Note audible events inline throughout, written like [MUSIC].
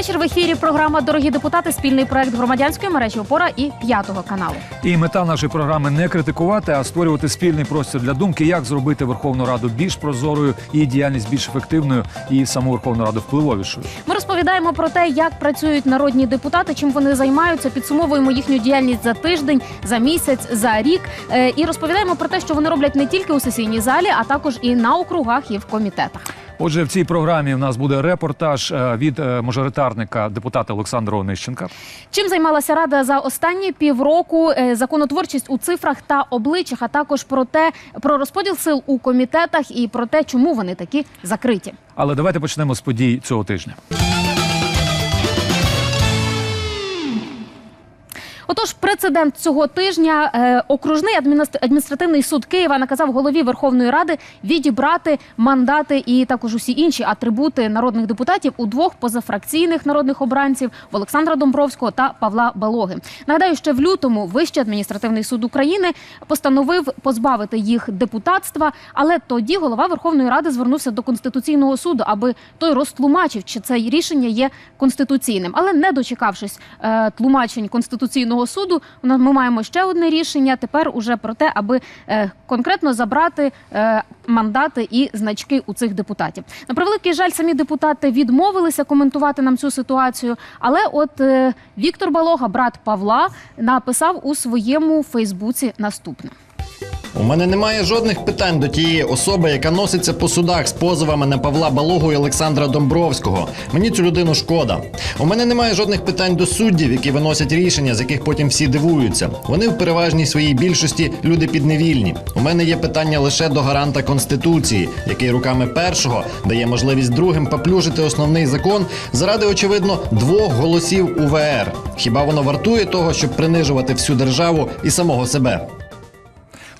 вечір. В ефірі програма Дорогі депутати. Спільний проект громадянської мережі опора і п'ятого каналу. І мета нашої програми не критикувати, а створювати спільний простір для думки, як зробити Верховну Раду більш прозорою, її діяльність більш ефективною і саму Верховну Раду впливовішою. Ми розповідаємо про те, як працюють народні депутати, чим вони займаються. Підсумовуємо їхню діяльність за тиждень, за місяць, за рік. Е, І розповідаємо про те, що вони роблять не тільки у сесійній залі, а також і на округах, і в комітетах. Отже, в цій програмі в нас буде репортаж е, від е, мажоритарника депутата Олександра Онищенка. Чим займалася рада за останні півроку? Е, Законотворчість у цифрах та обличчях, а також про те, про розподіл сил у комітетах і про те, чому вони такі закриті. Але давайте почнемо з подій цього тижня. Отож, прецедент цього тижня е, окружний адміністр- адміністративний суд Києва наказав голові Верховної Ради відібрати мандати і також усі інші атрибути народних депутатів у двох позафракційних народних обранців Олександра Домбровського та Павла Балоги. Нагадаю, ще в лютому Вищий адміністративний суд України постановив позбавити їх депутатства, але тоді голова Верховної Ради звернувся до конституційного суду, аби той розтлумачив, чи це рішення є конституційним. Але не дочекавшись е, тлумачень конституційного суду, у ми маємо ще одне рішення. Тепер уже про те, аби е, конкретно забрати е, мандати і значки у цих депутатів. На превеликий жаль, самі депутати відмовилися коментувати нам цю ситуацію. Але от е, Віктор Балога, брат Павла, написав у своєму Фейсбуці наступне. У мене немає жодних питань до тієї особи, яка носиться по судах з позовами на Павла Балогу і Олександра Домбровського. Мені цю людину шкода. У мене немає жодних питань до суддів, які виносять рішення, з яких потім всі дивуються. Вони в переважній своїй більшості люди підневільні. У мене є питання лише до гаранта конституції, який руками першого дає можливість другим поплюжити основний закон заради очевидно двох голосів УВР. Хіба воно вартує того, щоб принижувати всю державу і самого себе?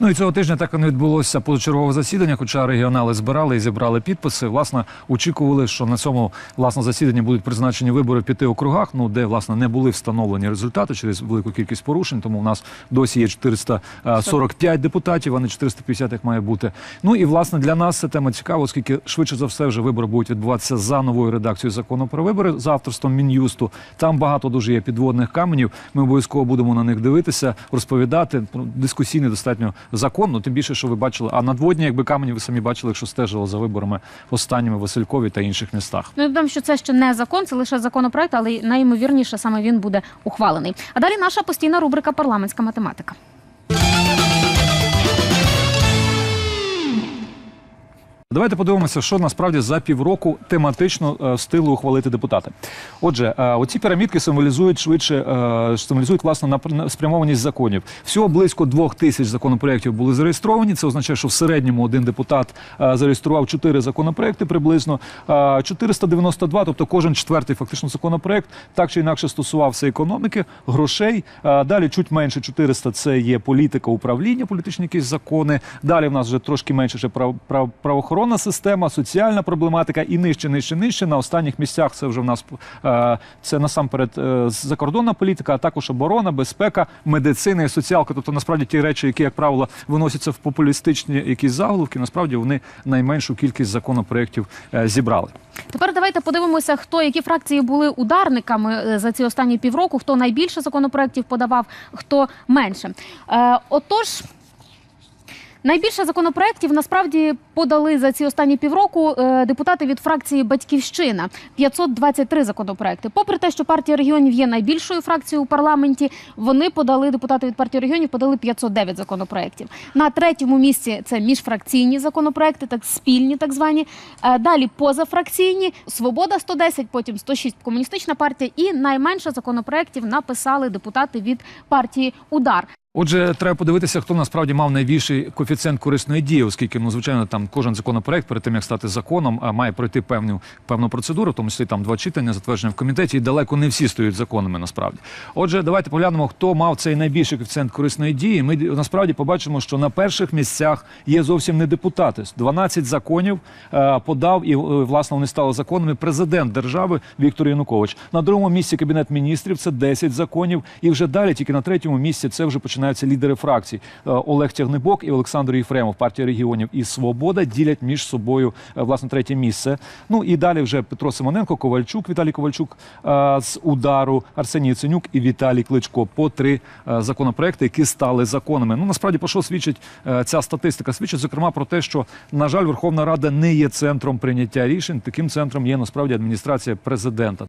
Ну і цього тижня так і не відбулося позачергове засідання, хоча регіонали збирали і зібрали підписи. Власне, очікували, що на цьому власне засіданні будуть призначені вибори в п'яти округах, ну де власне не були встановлені результати через велику кількість порушень. Тому у нас досі є 445 депутатів, а не 450, як має бути. Ну і власне для нас ця тема цікава, оскільки швидше за все вже вибори будуть відбуватися за новою редакцією закону про вибори за авторством мін'юсту. Там багато дуже є підводних каменів. Ми обов'язково будемо на них дивитися, розповідати. Ну, Дискусійний достатньо закон. Ну тим більше, що ви бачили. А надводні, якби камені, ви самі бачили, якщо стежили за виборами останніми Василькові та інших містах. Ну, я думаю, що це ще не закон, це лише законопроект, але найімовірніше саме він буде ухвалений. А далі наша постійна рубрика парламентська математика. Давайте подивимося, що насправді за півроку тематично е, встигли ухвалити депутати. Отже, е, оці пірамідки символізують швидше, е, символізують власне спрямованість законів. Всього близько двох тисяч законопроєктів були зареєстровані. Це означає, що в середньому один депутат е, зареєстрував чотири законопроекти приблизно. Е, 492, тобто кожен четвертий фактично законопроект, так чи інакше стосувався економіки, грошей. Е, Далі чуть менше 400 – це є політика, управління, політичні якісь закони. Далі в нас вже трошки менше ще прав, прав, правоохоронна система, соціальна проблематика і нижче, нижче, нижче. На останніх місцях це вже в нас е, це насамперед е, закордонна політика, а також оборона, безпека, медицина і соціалка. Тобто, насправді ті речі, які, як правило, виносяться в популістичні якісь заголовки, насправді вони найменшу кількість законопроєктів е, зібрали. Tепер давайте подивимося, хто які фракції були ударниками за ці останні півроку, хто найбільше законопроєктів подавав, хто менше. Отож. Найбільше законопроєктів насправді подали за ці останні півроку е, депутати від фракції Батьківщина 523 законопроекти. Попри те, що партія регіонів є найбільшою фракцією у парламенті, вони подали депутати від партії регіонів подали 509 законопроєктів. На третьому місці це міжфракційні законопроекти, так спільні, так звані. Е, Далі позафракційні Свобода 110, потім 106 комуністична партія. І найменше законопроєктів написали депутати від партії Удар. Отже, треба подивитися, хто насправді мав найбільший коефіцієнт корисної дії, оскільки ну звичайно там кожен законопроект перед тим як стати законом, а має пройти певну певну процедуру, в тому числі там два читання, затвердження в комітеті, і далеко не всі стають законами насправді. Отже, давайте поглянемо, хто мав цей найбільший коефіцієнт корисної дії. Ми насправді побачимо, що на перших місцях є зовсім не депутати. 12 законів е, подав і е, власне вони стали законами. Президент держави Віктор Янукович. На другому місці кабінет міністрів це 10 законів, і вже далі, тільки на третьому місці, це вже починає починаються лідери фракцій. Е, Олег Тягнебок і Олександр Єфремов, партія регіонів і Свобода ділять між собою е, власне третє місце. Ну і далі вже Петро Симоненко, Ковальчук, Віталій Ковальчук е, з удару, Арсеній Яценюк і Віталій Кличко по три законопроекти, які стали законами. Ну насправді про що свідчить ця статистика? Свідчить зокрема про те, що на жаль, Верховна Рада не є центром прийняття рішень. Таким центром є насправді адміністрація президента.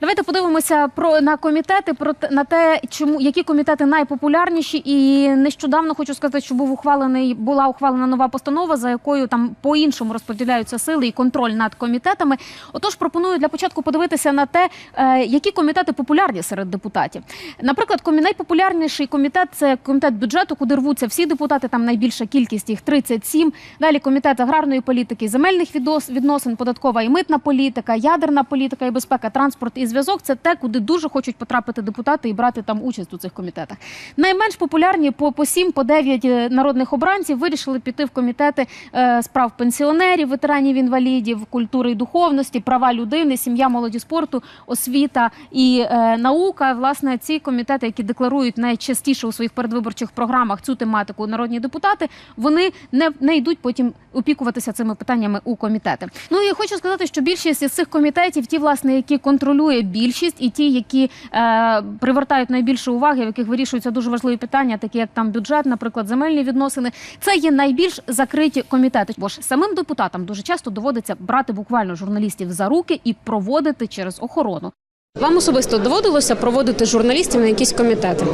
Давайте подивимося про на комітети, про на те, чому які комітети найпопулярніші. І нещодавно хочу сказати, що був ухвалений була ухвалена нова постанова, за якою там по-іншому розподіляються сили і контроль над комітетами. Отож, пропоную для початку подивитися на те, е, які комітети популярні серед депутатів. Наприклад, комі- найпопулярніший комітет це комітет бюджету, куди рвуться всі депутати. Там найбільша кількість їх 37. Далі комітет аграрної політики, земельних відносин, податкова і митна політика, ядерна політика і безпека, транспорт і зв'язок. Це те, куди дуже хочуть потрапити депутати і брати там участь у цих комітетах. Найменш популярні по, по 7, по 9 е, народних обранців вирішили піти в комітети е, справ пенсіонерів, ветеранів інвалідів, культури і духовності, права людини, сім'я, молоді спорту, освіта і е, наука. Власне, ці комітети, які декларують найчастіше у своїх передвиборчих програмах цю тематику народні депутати, вони не, не йдуть потім опікуватися цими питаннями у комітети. Ну і хочу сказати, що більшість із цих комітетів, ті, власне, які контролює більшість, і ті, які е, привертають найбільше уваги, в яких вирішуються дуже важливі питання, такі як там бюджет, наприклад, земельні відносини, це є найбільш закриті комітети. Бо ж самим депутатам дуже часто доводиться брати буквально журналістів за руки і проводити через охорону. Вам особисто доводилося проводити журналістів на якісь комітети?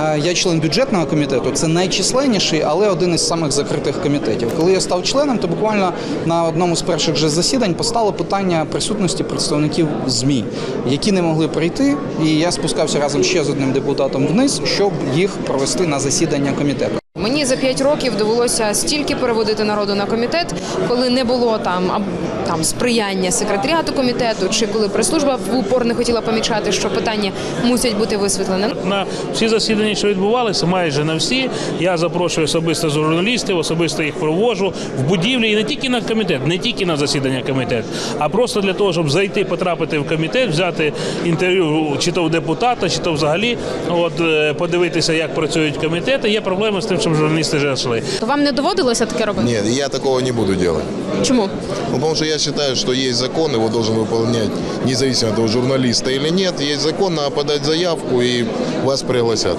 Е, Я член бюджетного комітету. Це найчисленніший, але один із самих закритих комітетів. Коли я став членом, то буквально на одному з перших же засідань постало питання присутності представників ЗМІ, які не могли прийти. І я спускався разом ще з одним депутатом вниз, щоб їх провести на засідання комітету. Мені за 5 років довелося стільки переводити народу на комітет, коли не було там там сприяння секретаріату комітету, чи коли прес-служба в упор не хотіла помічати, що питання мусять бути висвітлені. На всі засідання, що відбувалися, майже на всі. Я запрошую особисто журналістів, особисто їх провожу в будівлі і не тільки на комітет, не тільки на засідання комітету, а просто для того, щоб зайти, потрапити в комітет, взяти інтерв'ю чи то у депутата, чи то взагалі, от е, подивитися, як працюють комітети. Є проблеми з тим, щоб журналісти вже йшли. Вам не доводилося таке робити? Нет, я такого не буду делать. Чому? Ну, Потому что я считаю, что есть закон, его должен выполнять независимо от того, журналиста или нет. Есть закон, надо подать заявку и вас пригласят.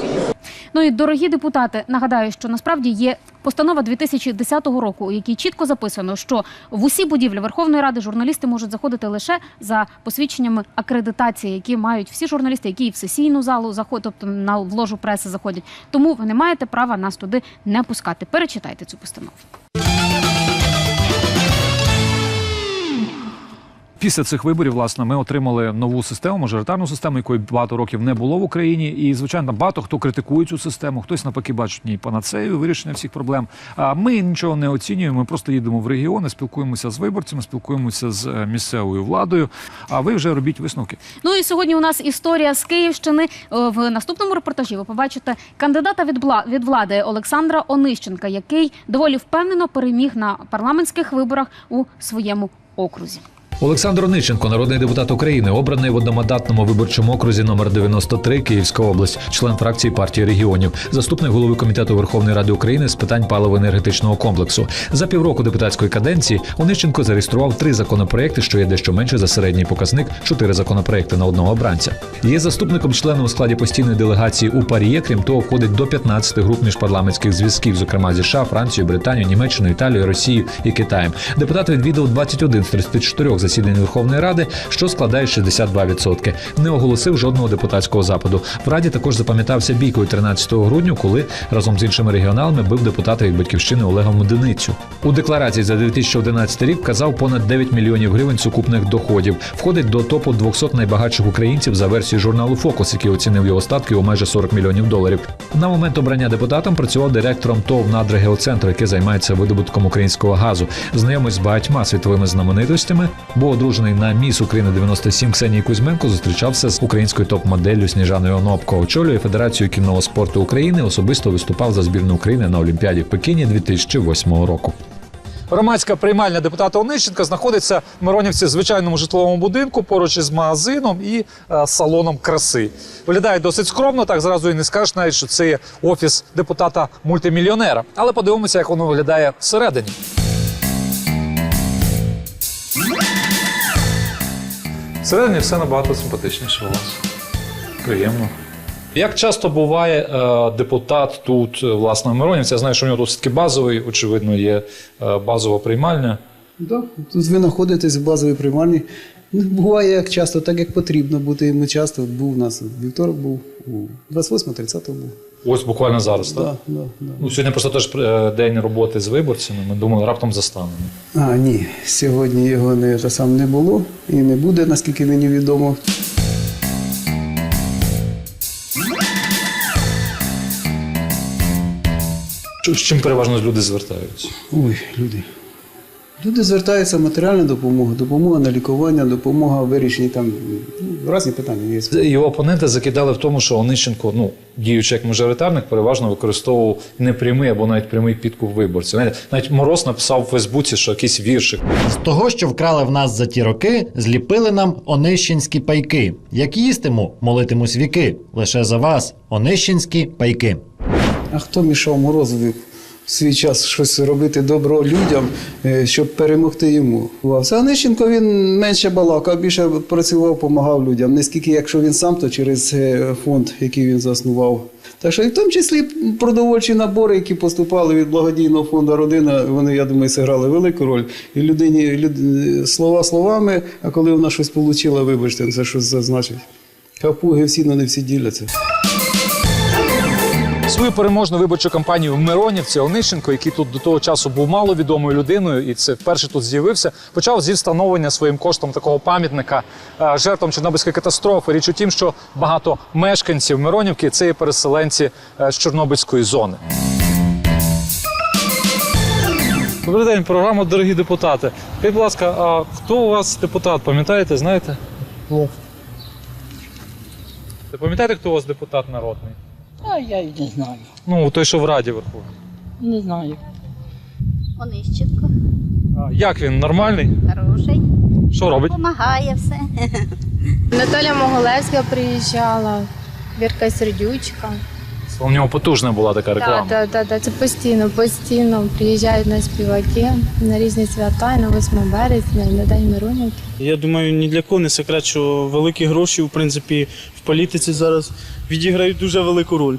Ну і дорогі депутати, нагадаю, що насправді є постанова 2010 року, у якій чітко записано, що в усі будівлі Верховної Ради журналісти можуть заходити лише за посвідченнями акредитації, які мають всі журналісти, які і в сесійну залу заходять, тобто на в ложу преси заходять. Тому ви не маєте права нас туди не пускати. Перечитайте цю постанову. Після цих виборів, власне, ми отримали нову систему, мажоритарну систему, якої багато років не було в Україні. І, звичайно, багато хто критикує цю систему, хтось навпаки бачить в ній панацею, вирішення всіх проблем. А ми нічого не оцінюємо. Ми просто їдемо в регіони, спілкуємося з виборцями, спілкуємося з е, місцевою владою. А ви вже робіть висновки. Ну і сьогодні у нас історія з Київщини. Е, В наступному репортажі ви побачите кандидата від влади Олександра Онищенка, який доволі впевнено переміг на парламентських виборах у своєму окрузі. Олександр Онищенко, народний депутат України, обраний в одномандатному виборчому окрузі номер 93 Київська область, член фракції партії регіонів, заступник голови комітету Верховної Ради України з питань паливо-енергетичного комплексу. За півроку депутатської каденції Онищенко зареєстрував три законопроекти, що є дещо менше за середній показник чотири законопроекти на одного обранця. Є заступником членом у складі постійної делегації у ПАРІЄ, крім того, входить до 15 груп міжпарламентських зв'язків, зокрема зі США, Францією, Британією, Німеччиною, Італією, Росією і Китаєм. Депутат відвідав 21 з 34 засідань Верховної Ради, що складає 62%. Не оголосив жодного депутатського западу. В раді також запам'ятався бійкою 13 грудня, коли разом з іншими регіоналами бив депутата від батьківщини Олега Мединицю. У декларації за 2011 рік вказав понад 9 мільйонів гривень сукупних доходів. Входить до топу 200 найбагатших українців за версією журналу Фокус, який оцінив його статки у майже 40 мільйонів доларів. На момент обрання депутатом працював директором ТОВ «Надрегеоцентр», який займається видобутком українського газу. Знайомий з багатьма світовими знаменитостями, бо одружений на міс України 97 Ксенії Кузьменко зустрічався з українською топ-моделлю Сніжаною Онопко. Очолює Федерацію кінного спорту України. Особисто виступав за збірну України на Олімпіаді в Пекіні 2008 року. Громадська приймальня депутата Онищенка знаходиться в Миронівці звичайному житловому будинку поруч із магазином і е, салоном краси. Виглядає досить скромно, так зразу і не скажеш навіть, що це є офіс депутата мультимільйонера. Але подивимося, як воно виглядає всередині. Всередині все набагато симпатичніше у вас. Приємно. Як часто буває е, депутат тут, е, власне, в Миронівці? Я знаю, що у нього досить таки базовий, очевидно, є е, базова приймальня. Да, тут ви знаходитесь в базовій приймальні. Буває як часто, так як потрібно бути йому часто. Був у нас вівторок був, у 28-30 був. Ось буквально зараз, так? Да, да, да. Ну, сьогодні просто теж е, день роботи з виборцями. Ми думали, раптом застанемо. А, ні, сьогодні його не, те сам не було і не буде, наскільки мені відомо. З чим переважно люди звертаються? Ой, люди. Люди звертаються матеріальна допомога, допомога на лікування, допомога в вирішенні там ну, різні питання є. Його опоненти закидали в тому, що Онищенко, ну, діючи як мажоритарник, переважно використовував непрямий або навіть прямий підкуп виборців. Навіть Мороз написав у Фейсбуці, що якийсь віршик. З того, що вкрали в нас за ті роки, зліпили нам онищенські пайки. Як їстиму, молитимусь віки. Лише за вас, онищенські пайки. А хто мішав Морозові в свій час щось робити добро людям, е, щоб перемогти йому? Все Онищенко він менше балакав, більше працював, допомагав людям. Не скільки, якщо він сам, то через е, фонд, який він заснував. Так що і в тому числі продовольчі набори, які поступали від благодійного фонду Родина, вони, я думаю, зіграли велику роль. І людині люд... слова словами, а коли вона щось отримала, вибачте, це щось зазначить. Хапуги всі, але не всі діляться. Свою переможну виборчу кампанію в Миронівці Онищенко, який тут до того часу був маловідомою людиною, і це вперше тут з'явився, почав зі встановлення своїм коштом такого пам'ятника е, жертвам Чорнобильської катастрофи. Річ у тім, що багато мешканців Миронівки це є переселенці е, з Чорнобильської зони. Добрий день, програма Дорогі депутати. Скажіть, будь ласка, а хто у вас депутат? Пам'ятаєте, знаєте? Ні. Ви пам'ятаєте, хто у вас депутат народний? А я й не знаю. Ну, той, що в Раді Верховній. Не знаю. Онищенко, А, Як він? Нормальний? хороший, Що робить? Помагає все. Наталя Моголевська приїжджала, Вірка Сердючка. У нього потужна була така реклама. Так, так, так, це постійно, постійно приїжджають на співаки на різні свята, і на 8 березня, і на День Миронівки. Я думаю, ні для кого не секрет, що великі гроші, в принципі, в політиці зараз відіграють дуже велику роль.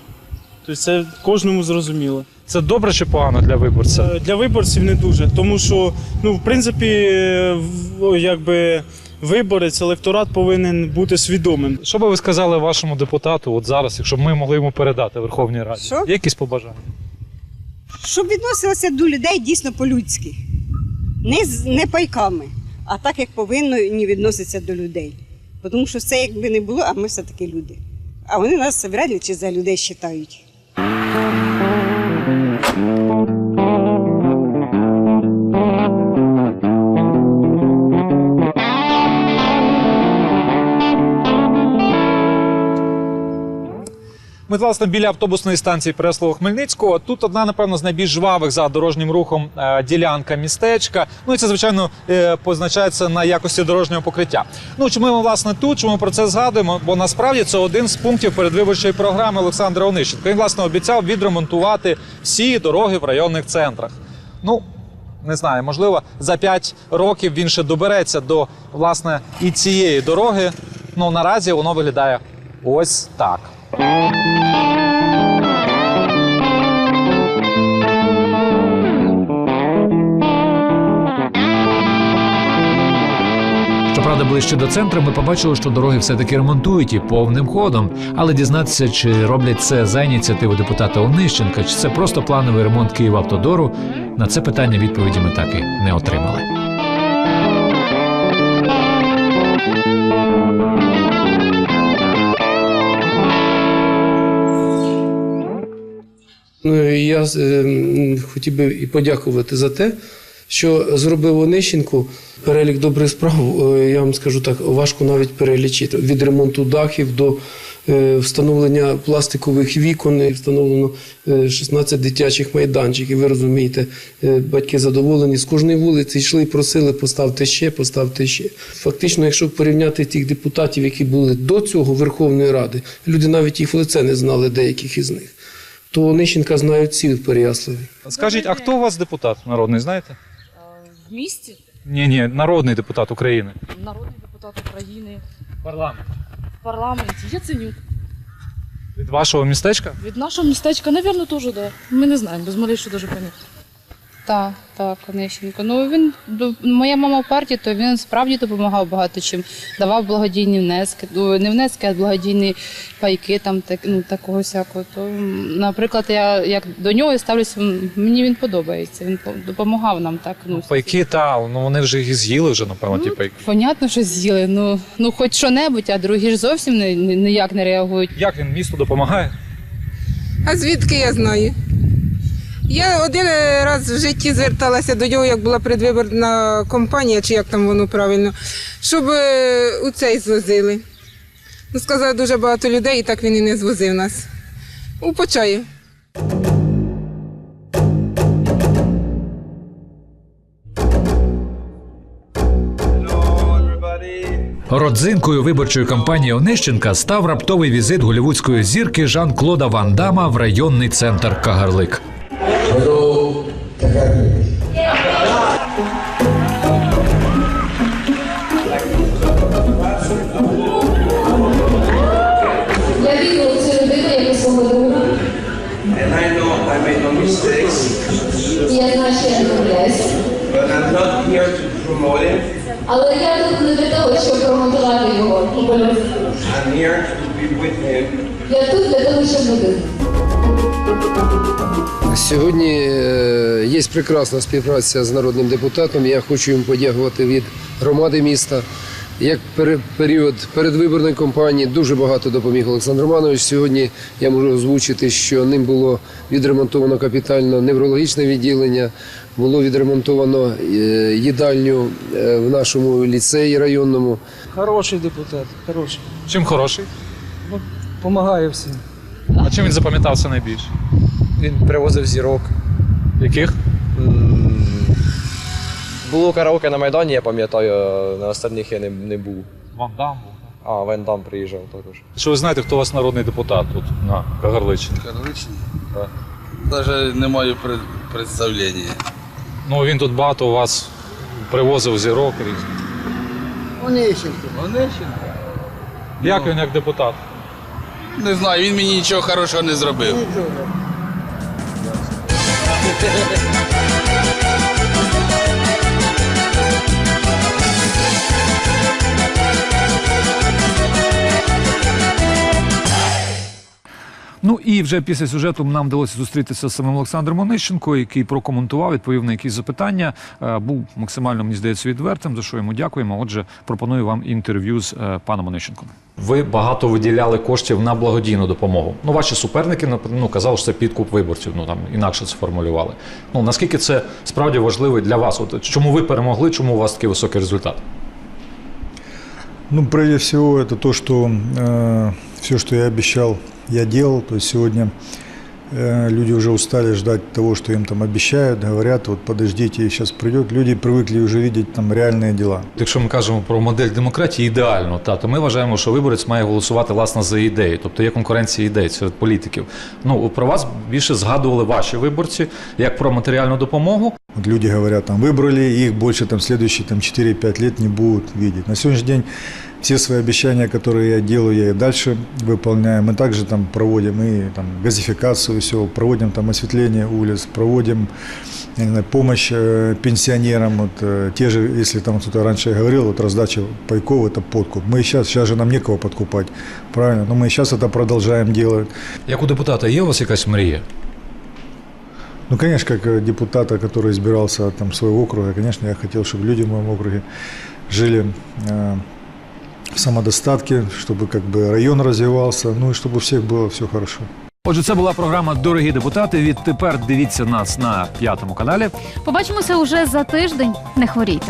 Тобто це кожному зрозуміло. Це добре чи погано для виборця? Е, Для виборців не дуже, тому що, ну, в принципі, е, якби виборець, електорат повинен бути свідомим. Що би ви сказали вашому депутату от зараз, якщо б ми могли йому передати Верховній Раді? Що? Є якісь побажання? Щоб відносилося до людей дійсно по-людськи. Не, з- не пайками, а так, як повинно ні відноситься до людей. Бо Тому що це якби не було, а ми все-таки люди. А вони нас вряд ли чи за людей вважають. Ми, власне, біля автобусної станції Преслова Хмельницького. Тут одна, напевно, з найбільш жвавих за дорожнім рухом е, ділянка містечка. Ну і це, звичайно, е, позначається на якості дорожнього покриття. Ну чому ми власне тут? Чому ми про це згадуємо? Бо насправді це один з пунктів передвиборчої програми Олександра Онищенка. Він власне обіцяв відремонтувати всі дороги в районних центрах. Ну. Не знаю, можливо, за 5 років він ще добереться до власне і цієї дороги. Ну наразі воно виглядає ось так. Ближче до центру ми побачили, що дороги все-таки ремонтують і повним ходом. Але дізнатися, чи роблять це за ініціативи депутата Онищенка, чи це просто плановий ремонт Київавтодору, на це питання відповіді ми так і не отримали. Ну, я е, хотів би і подякувати за те, Що зробив Онищенко, перелік добрих справ, е, я вам скажу так, важко навіть перелічити. Від ремонту дахів до е, встановлення пластикових вікон, встановлено е, 16 дитячих майданчиків. Ви розумієте, е, батьки задоволені. З кожної вулиці йшли і просили поставте ще, поставте ще. Фактично, якщо порівняти тих депутатів, які були до цього Верховної Ради, люди навіть їх в лице не знали деяких із них. То Онищенка знають всі в Переяславі. Скажіть, а хто у вас депутат народний, знаєте? В місті Ні, ні, народний депутат України. народний депутат України Парламент. в парламенті Яценюк. Від вашого містечка? Від нашого містечка, напевно, теж, да. Ми не знаємо, без малейшого дуже пам'ятаю. Так, так, Онищенко. Ну він до- моя мама в партії, то він справді допомагав багато чим. Давав благодійні внески, ну, не внески, а благодійні пайки там так, ну, такого всякого. То, наприклад, я як до нього ставлюся, мені він подобається. Він по- допомагав нам так. Ну, Пайки, та, ну вони вже їх з'їли вже, напевно, ті пайки. понятно, що з'їли. Ну, ну хоч що-небудь, а другі ж зовсім не, не- ніяк не реагують. Як він місту допомагає? А звідки я знаю? Я один раз в житті зверталася до нього, як була предвиборна кампанія, чи як там воно правильно, щоб е, у цей звозили. Ну, сказали дуже багато людей, і так він і не звозив нас. У Почаїв. Родзинкою виборчої кампанії Онищенка став раптовий візит голівудської зірки Жан-Клода Ван Дама в районний центр Кагарлик. Я вірю в цю людину як у свого друга. And I know I made no mistakes, І я знаю, що я не помиляюся. but I'm not here to promote him. Але я тут не для того, щоб промотувати його. I'm here to be with him. Я тут для того, щоб бути. Сьогодні е, є прекрасна співпраця з народним депутатом. Я хочу йому подякувати від громади міста. Як період передвиборної кампанії дуже багато допоміг Олександр Романович. Сьогодні я можу озвучити, що ним було відремонтовано капітально неврологічне відділення, було відремонтовано е, їдальню е, в нашому ліцеї районному. Хороший депутат, хороший. Чим хороший? Помагає всім. А чим він запам'ятався найбільше? Він привозив зірок. Яких? Було караоке на Майдані, я пам'ятаю, на остальних я не, не був. Ван Дам був. А, Вен Дам приїжджав також. Що ви знаєте, хто у вас народний депутат тут на Кагарличині? Карличні? Так. Даже не маю пред- представлення. Ну він тут багато у вас привозив зірок різних. Онищенко. Онищенко? Як він як депутат? Не знаю, він мені нічого хорошого не зробив. [LAUGHS] Ну і вже після сюжету нам вдалося зустрітися з самим Олександром Онищенко, який прокоментував, відповів на якісь запитання. Е, Був максимально, мені здається, відвертим, за що йому дякуємо. Отже, пропоную вам інтерв'ю з е, паном Онищенком. Ви багато виділяли коштів на благодійну допомогу. Ну, ваші суперники ну, казали, що це підкуп виборців. Ну там інакше це формулювали. Ну наскільки це справді важливо для вас? От чому ви перемогли? Чому у вас такий високий результат? Ну, прежде всего, это то, что все, что я обещал, я делал. То есть сегодня э, люди уже устали ждать того, что им там обещают, говорят, вот подождите, сейчас придет. Люди привыкли уже видеть там реальные дела. Якщо ми кажемо про модель демократії ідеально, та то ми вважаємо, що виборець має голосувати власне за ідеї, тобто є конкуренція ідей серед політиків. Ну про вас більше згадували ваші виборці як про матеріальну допомогу. Вот люди говорят, там выбрали, их больше там следующие там 4-5 лет не будут видеть. На сегодняшний день все свои обещания, которые я делаю, я и дальше выполняю. Мы также там проводим и там газификацию, все, проводим там осветление улиц, проводим я знаю, помощь э, пенсионерам. Вот, э, те же, если там кто-то раньше говорил, вот раздача пайков – это подкуп. Мы сейчас, сейчас же нам некого подкупать, правильно? Но мы сейчас это продолжаем делать. Як у депутата є у вас якась мрія? Ну, конечно, как э, депутата, который избирался там, своего округа, конечно, я хотел, чтобы люди в моем округе жили э, в самодостатке, чтобы как бы район развивался, ну и чтобы у всех было все хорошо. Отже, це була програма Дорогі депутати. Відтепер дивіться нас на п'ятому каналі. Побачимося уже за тиждень. Не хворійте.